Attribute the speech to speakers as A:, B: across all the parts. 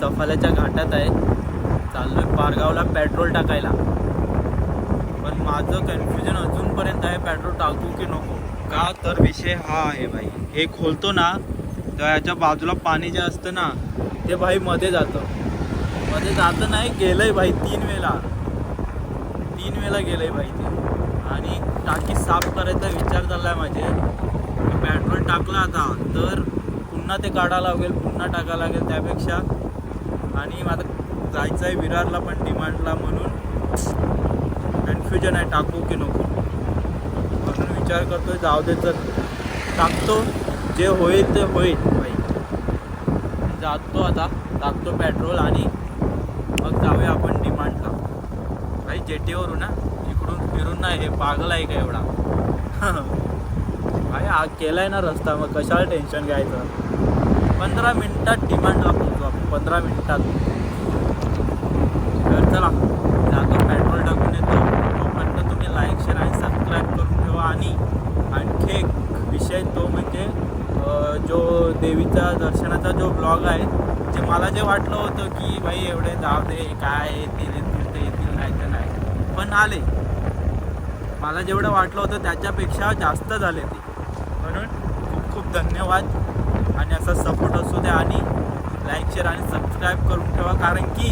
A: सफाल्याच्या घाटात आहे चाललोय पारगावला पेट्रोल टाकायला. पण माझं कन्फ्युजन अजूनपर्यंत आहे पेट्रोल टाकू की नको? का तर विषय हा आहे भाई. हे खोलतो ना तर याच्या बाजूला पाणी जे असतं ना ते भाई मध्ये जातं. मध्ये जातं नाही गेलंय भाई तीन वेळा. तीन वेळा गेलंय भाई ते. आणि टाकी साफ करायचा विचार चाललाय माझे. पेट्रोल टाकलं आता तर पुन्हा ते काढावं लागेल पुन्हा टाकावं लागेल त्यापेक्षा. आणि आता जायचं आहे विरारला पण डिमांडला म्हणून. कन्फ्युजन आहे टाकू की नको. म्हणून विचार करतोय जाऊ दे तर टाकतो. जे होईल ते होईल बाईक जातो आता टाकतो पेट्रोल आणि मग जाऊया आपण डिमांडला. भाई जेटीवरून ना इकडून फिरून नाही हे पागल आहे का एवढा? भाई हा आहे ना रस्ता मग कशाला टेन्शन घ्यायचं? पंधरा मिनिटात डिमांड पोहोचू आपण. पंधरा मिनिटात. तर चला जातो पेट्रोल टाकून येतो. तोपर्यंत तुम्ही लाईक शेअर आणि सबस्क्राईब करून ठेवा. आणि आणखी एक विषय तो म्हणजे जो देवीचा दर्शनाचा जो ब्लॉग आहे जे मला जे वाटलं होतं की भाई एवढे जाऊ दे काय येतील येतील ते येतील नाही तर नाही. पण आले. मला जेवढं वाटलं होतं त्याच्यापेक्षा जास्त झाले ते. म्हणून खूप खूप धन्यवाद. आणि असा सपोर्ट असू द्या आणि लाईक शेअर आणि सबस्क्राईब करून ठेवा. कारण की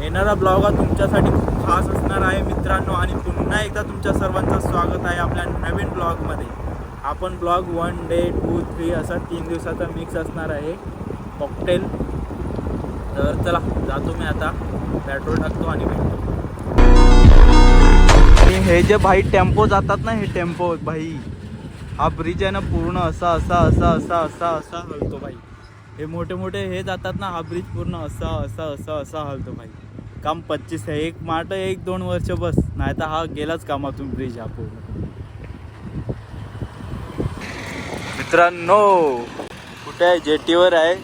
A: येणारा ब्लॉग हा तुमच्यासाठी खूप खास असणार आहे मित्रांनो. आणि पुन्हा एकदा तुमच्या सर्वांचं स्वागत आहे आपल्या नवीन ब्लॉगमध्ये आपण blog one day two three असा तीन दिवसाचा मिक्स असणार आहे. कॉकटेल तर चला जातो मी आता. पेट्रोल टाकतो आणि भेटतो. आणि हे जे भाई टेम्पो जातात ना हे टेम्पो भाई. हा ब्रिज आहे ना पूर्ण असा असा असा असा असा असा हलतो भाई. हे मोठे मोठे हे जातात ना हा ब्रिज पूर्ण असा असा असा असा हलतो भाई. काम पच्चीस आहे. एक माट एक दोन वर्ष बस. नाही तर हा गेलाच कामातून ब्रिज हा पूर्ण. मित्रांनो कुठे आहे? जेटीवर आहे.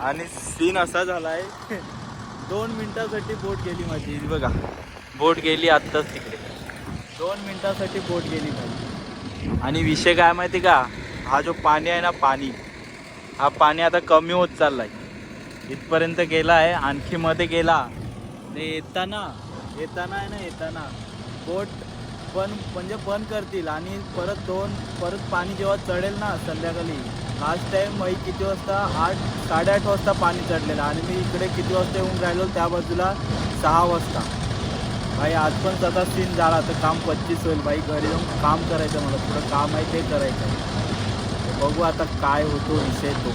A: आणि सीन असा झाला आहे. दोन मिनटासाठी बोट गेली माझी. बघा. बोट गेली आत्ताच तिकडे. दोन मिनटासाठी बोट गेली माझी. आणि विषय काय माहिती का? हा जो पाणी आहे ना पाणी हा पाणी आता कमी होत चाललाय. इथपर्यंत गेला आहे आणखी मध्ये गेला. ते येताना येताना आहे ना येताना बोट पण म्हणजे बंद करतील आणि परत दोन परत पाणी जेव्हा चढेल ना संध्याकाळी लास्ट टाईम मी किती वाजता? आठ साडेआठ वाजता पाणी चढलेलं. आणि मी इकडे किती वाजता येऊन राहिलो? त्या बाजूला सहा वाजता. भाई आज पण तसा सीन झाला तर काम पच्चीस होईल भाई. घरी जाऊन काम करायचं मला. थोडं काम आहे ते करायचं. आहे. बघू आता काय होतो विषय तो.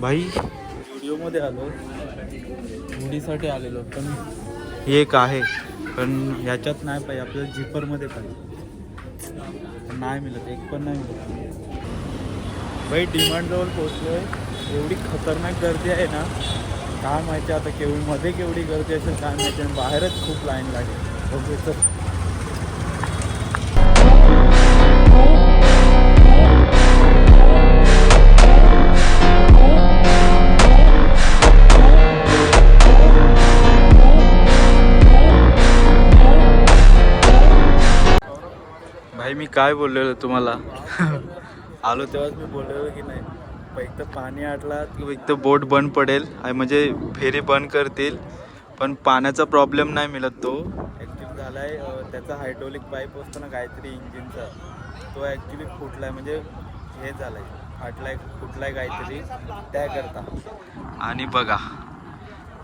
A: भाई व्हिडिओमध्ये आलो. मुलीसाठी आलेलो. पण एक आहे. पण ह्याच्यात नाही पाहिजे आपल्याला जिपरमध्ये पाहिजे. नाही मिळत एक पण नाही मिळत. भाई डिमांडजवळ पोचलो आहे एवढी खतरनाक गर्दी आहे ना काय माहिती आता केवढी मध्ये केवढी गर्दी असेल काय माहिती. आणि बाहेरच खूप लाईन लागेल. बघू तर काय बोललेलो तुम्हाला? आलो तेव्हाच मी बोललेलो की नाही एक तर पाणी आटला की एक तर बोट बंद पडेल आणि म्हणजे फेरी बंद करतील पण पाण्याचा प्रॉब्लेम नाही मिळत तो. ॲक्च्युली झाला आहे त्याचा हायड्रोलिक पाईप असतो ना काहीतरी इंजिनचा तो ॲक्च्युली फुटला आहे म्हणजे हे झालं आहे फाटलाय फुटलाय काहीतरी त्याकरता. आणि बघा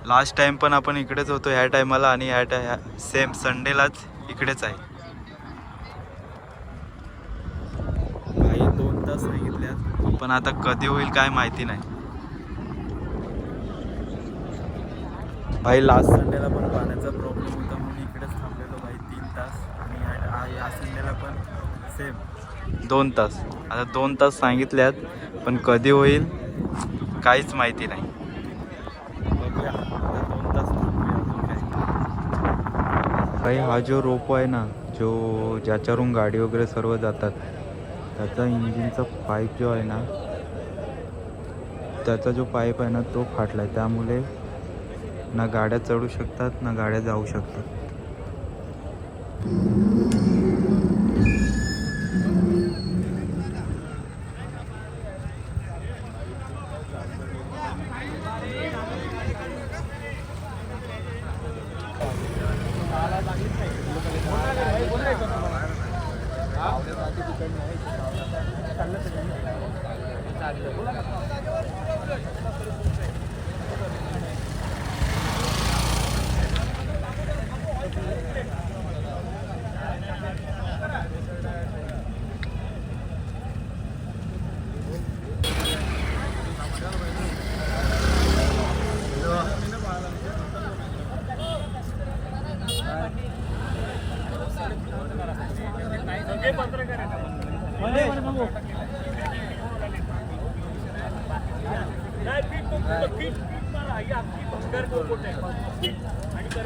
A: लास्ट टाइम पण आपण इकडेच होतो ह्या टायमाला आणि ह्या टाय सेम संडेलाच इकडेच आहे काही दोन तास सांगितल्यात पण आता कधी होईल काय माहिती नाही. भाई लास्ट संडेला पण पाण्याचा प्रॉब्लेम होता म्हणून इकडेच थांबलेलो भाई तीन तास. आणि या- संडेला पण सेम दोन तास. आता दोन तास सांगितल्यात पण कधी होईल काहीच माहिती नाही. दोन तास हा जो रोपो आहे ना जो ज्याच्यावरून गाडी वगैरे सर्व जातात त्याचा इंजिनचा पाईप जो आहे ना त्याचा जो पाईप आहे ना तो फाटला आहे त्यामुळे ना गाड्या चढू शकतात ना गाड्या जाऊ शकतात.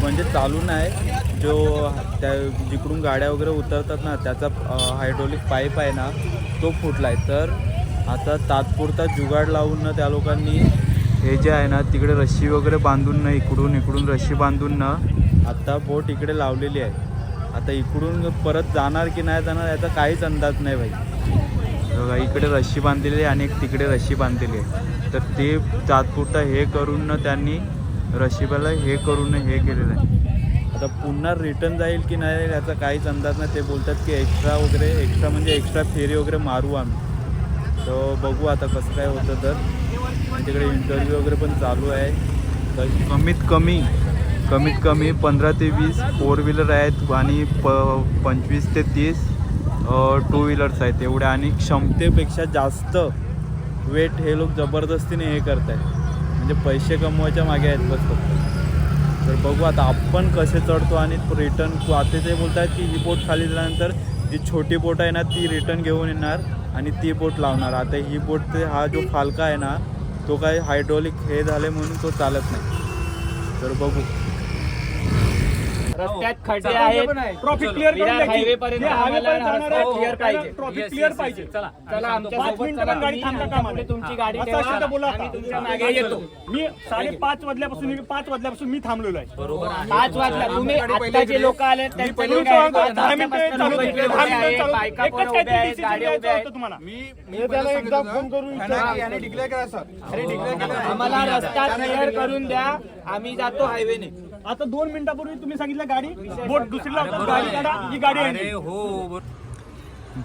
A: म्हणजे चालू नाही. जो त्या जिकडून गाड्या वगैरे उतरतात ना त्याचा हायड्रोलिक पाईप आहे ना तो फुटला आहे तर आता तात्पुरता जुगाड लावून ना त्या लोकांनी हे जे आहे ना तिकडे रस्सी वगैरे बांधून ना इकडून इकडून रस्सी बांधून ना आत्ता बोट इकडे लावलेली आहे. आता इकडून परत जाणार की नाही जाणार याचा काहीच अंदाज नाही भाई. बघा इकडे रस्सी बांधलेली आहे आणि एक तिकडे रस्सी बांधलेली आहे. तर ते तात्पुरता हे करून ना त्यांनी रशिबाला हे करून हे केलेलं आहे. आता पुन्हा रिटर्न जाईल की नाही याचा काहीच अंदाज नाही. ते बोलतात की एक्स्ट्रा वगैरे एक्स्ट्रा म्हणजे एक्स्ट्रा फेरी वगैरे मारू आम्ही. तर बघू आता कसं काय होतं तर. तिकडे इंटरव्ह्यू वगैरे पण चालू आहे. तर कमीत कमी कमीत कमी पंधरा ते वीस फोर व्हीलर आहेत आणि प पंचवीस ते तीस टू व्हीलर्स आहेत एवढ्या. आणि क्षमतेपेक्षा जास्त वेट हे लोक जबरदस्तीने हे करत आहेत म्हणजे पैसे कमवायच्या मागे आहेत बस फक्त. तर बघू आता आपण कसे चढतो आणि रिटर्न आता ते बोलतात की ही बोट खाली झाल्यानंतर जी छोटी बोट आहे ना ती रिटर्न घेऊन येणार आणि ती बोट लावणार. आता ही बोट ते हा जो फालका आहे ना तो काय हायड्रोलिक हे झाले म्हणून तो चालत नाही. तर बघू.
B: रस्त्यात खड्डे आहेत.
C: Traffic clear
B: Virar highway. पर्यंत
C: हे
B: आम्हाला. रस्ता clear पाहिजे.
C: ट्रॉफिक क्लिअर पाहिजे.
B: चला चला आमच्या
C: पाच
B: सोबत
C: मिनिटं
B: चला.
C: पण गाडी थांबता कामा.
B: तुमची गाडी
C: असं
B: ठेवा.
C: असेल तर बोला
B: आम्ही. तुमच्या मागे येतो.
C: मी साडेपाच वाजल्यापासून पाच वाजल्यापासून मी थांबलेलो आहे.
B: पाच वाजला तुम्ही आता जे लोक आले त्यांचे
C: पहिले
B: लोक आहेत.
C: उठवा, दहा
B: पाच
C: मिनिटं
B: वाजता
C: चालू
B: लोकं
C: दे,
B: इकडे
C: दहा
B: उभे
C: मिनिटं
B: आहेत,
C: चालू दे.
B: बायका
C: एकच
B: पण
C: काहीतरी
B: उभ्या आहेत,
C: decision
B: गाड्या
C: घ्यायचं
B: उभ्या आहेत.
C: होतं तुम्हाला
D: त्याला एकदा फोन करून
B: आम्हाला रस्ता क्लिअर करून द्या आम्ही जातो हायवेने
C: आता दोन मिनिटापूर्वी तुम्ही सांगितलं गाडी बोट दुसरी लावतात गाडी काढा ही गाडी आहे.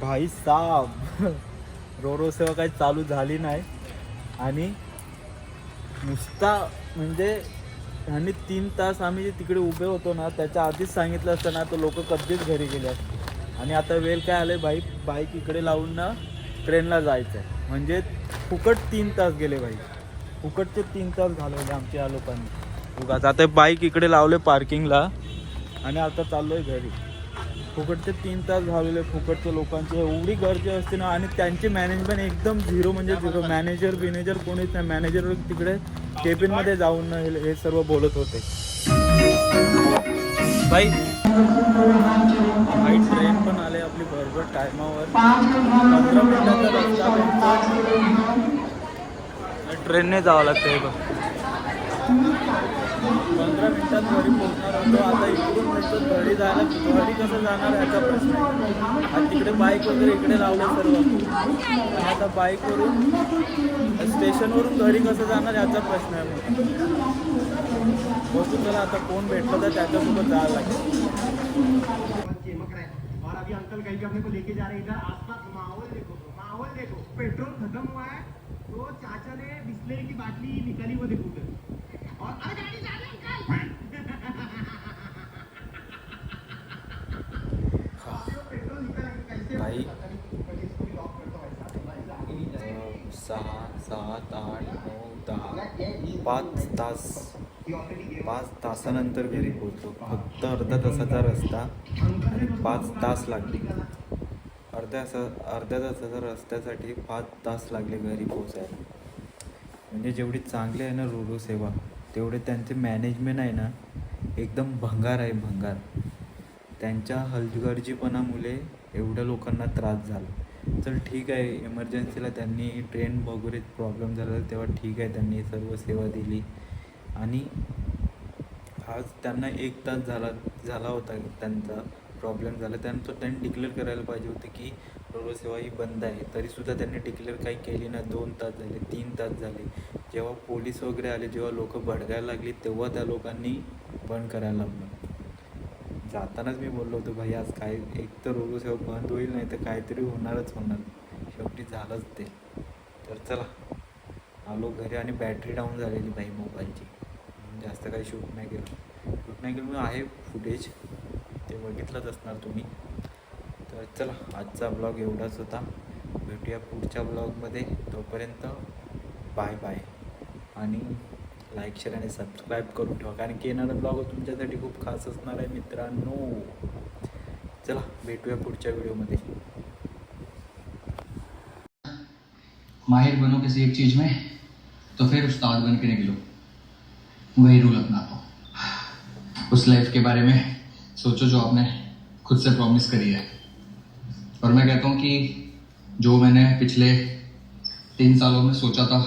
A: भाई साब. रोरो सेवा काही चालू झाली नाही. आणि नुसता म्हणजे ह्यांनी तीन तास आम्ही जे तिकडे उभे होतो ना त्याच्या आधीच सांगितलं असतं ना तर लोक कधीच घरी गेले असते. आणि आता वेळ काय आले बाईक बाईक इकडे लावून ना ट्रेनला जायचं आहे म्हणजे फुकट तीन तास गेले बाई फुकटचे तीन तास घालवले आमच्या या लोकांनी. उगाच. आता बाईक इकडे लावले पार्किंगला आणि आता चाललोय घरी. फुकटचे तीन तास घालवले फुकटच्या लोकांची. एवढी गर्दी असते ना आणि त्यांची मॅनेजमेंट एकदम झिरो म्हणजे झिरो मॅनेजर बिनेजर कोणीच नाही. मॅनेजर तिकडे केबिनमध्ये जाऊन हे हे सर्व बोलत होते. बाई बाई ट्रेन पण आले आपली बरोबर टायमावर. पंधरा मिनिटाचा रस्ता ट्रेनने जावं लागतं हे बघ. पंधरा मिनिटात घरी पोहोचणार होतो. आता इकडून म्हणतो घरी जायला घरी कसं जाणार याचा प्रश्न आहे. आणि तिकडे बाईक वगैरे इकडे लावलं सर्व. आता बाईकवरून स्टेशनवरून घरी कसं जाणार याचा प्रश्न आहे मग बघू चला आता कोण भेटलं तर त्याच्यासोबत जायला लागेल.
E: और अभी अंकल कहीं पे अपने को लेके जा रहे इधर. आसपास माहौल देखो माहौल देखो. पेट्रोल खत्म हुआ है तो चाचा ने बिस्लरी की बाटली निकाली वो देखो उधर और अरे गाड़ी जा रही है अंकल पेट्रोल निकाला कैसे
A: भाई अं, सहा सात आठ नऊ दहा पाच तास पाच तासानंतर घरी पोहोचलो. फक्त अर्धा तासाचा रस्ता आणि पाच तास लागले. अर्ध्या तासा अर्ध्या तासाच्या रस्त्यासाठी पाच तास लागले घरी पोचायला म्हणजे जेवढी चांगली आहे ना रोडो सेवा तेवढे त्यांचे मॅनेजमेंट आहे ना एकदम भंगार आहे भंगार. त्यांच्या हलगर्जीपणामुळे एवढ्या लोकांना त्रास झाला. चल ठीक आहे. इमर्जन्सीला त्यांनी ट्रेन वगैरे प्रॉब्लेम झाला तेव्हा ठीक आहे. त्यांनी सर्व सेवा दिली. आणि आज त्यांना एक तास झाला झाला होता त्यांचा प्रॉब्लेम झाला. त्यानंतर त्यांनी डिक्लेअर करायला पाहिजे होते की सर्व सेवा ही बंद आहे. तरीसुद्धा त्यांनी डिक्लेअर काही केली ना दोन तास झाले तीन तास झाले. जेव्हा पोलीस वगैरे आले जेव्हा लोक भडकायला लागली तेव्हा त्या लोकांनी बंद करायला लागलं. जातानाच मी बोललो होतो भाई आज काय एक तर रोग सेवा बंद होईल नाही तर काहीतरी होणारच होणार. शेवटी झालंच ते. तर चला आलो घरी आणि बॅटरी डाऊन झालेली भाई मोबाईलची. जास्त काही शूट नाही केलं. शूट नाही केलं आहे फुटेज ते बघितलंच असणार तुम्ही. तर चला आजचा ब्लॉग एवढाच होता. भेटूया पुढच्या ब्लॉगमध्ये तोपर्यंत बाय बाय आणि लाईक शेअर आणि सबस्क्राईब करून ठेवा. कारण की येणारा ब्लॉग तुमच्यासाठी खूप खास असणार आहे मित्रांनो. चला, भेटूया पुढच्या व्हिडिओमध्ये.
F: माहिर बनो किसी एक चीज़ में तो फिर उस्ताद बन के निकलो। वही रूल अपनाता हूँ। उस लाइफ के बारे में सोचो जो आपने खुद से प्रॉमिस करी है। और मैं कहता हूँ कि जो मैंने पिछले तीन सालों में सोचा था,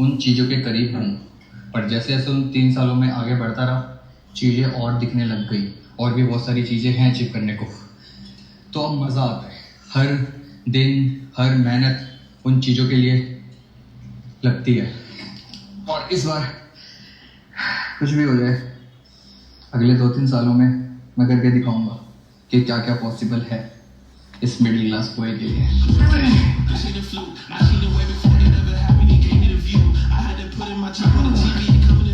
F: उन चीज़ों के करीब हूँ। पर जैसे जैसे उन तीन सालों में आगे बढ़ता रहा, चीज़ें और दिखने लग गई और भी बहुत सारी चीज़ें हैं अचीव करने को। तो अब मज़ा आता है। हर दिन, हर मेहनत उन चीज़ों के लिए लगती है। और इस बार कुछ भी हो जाए, अगले दो तीन सालों में मैं करके दिखाऊँगा कि क्या क्या पॉसिबल है इस मिडिल क्लास बॉय के लिए। my top on the TV.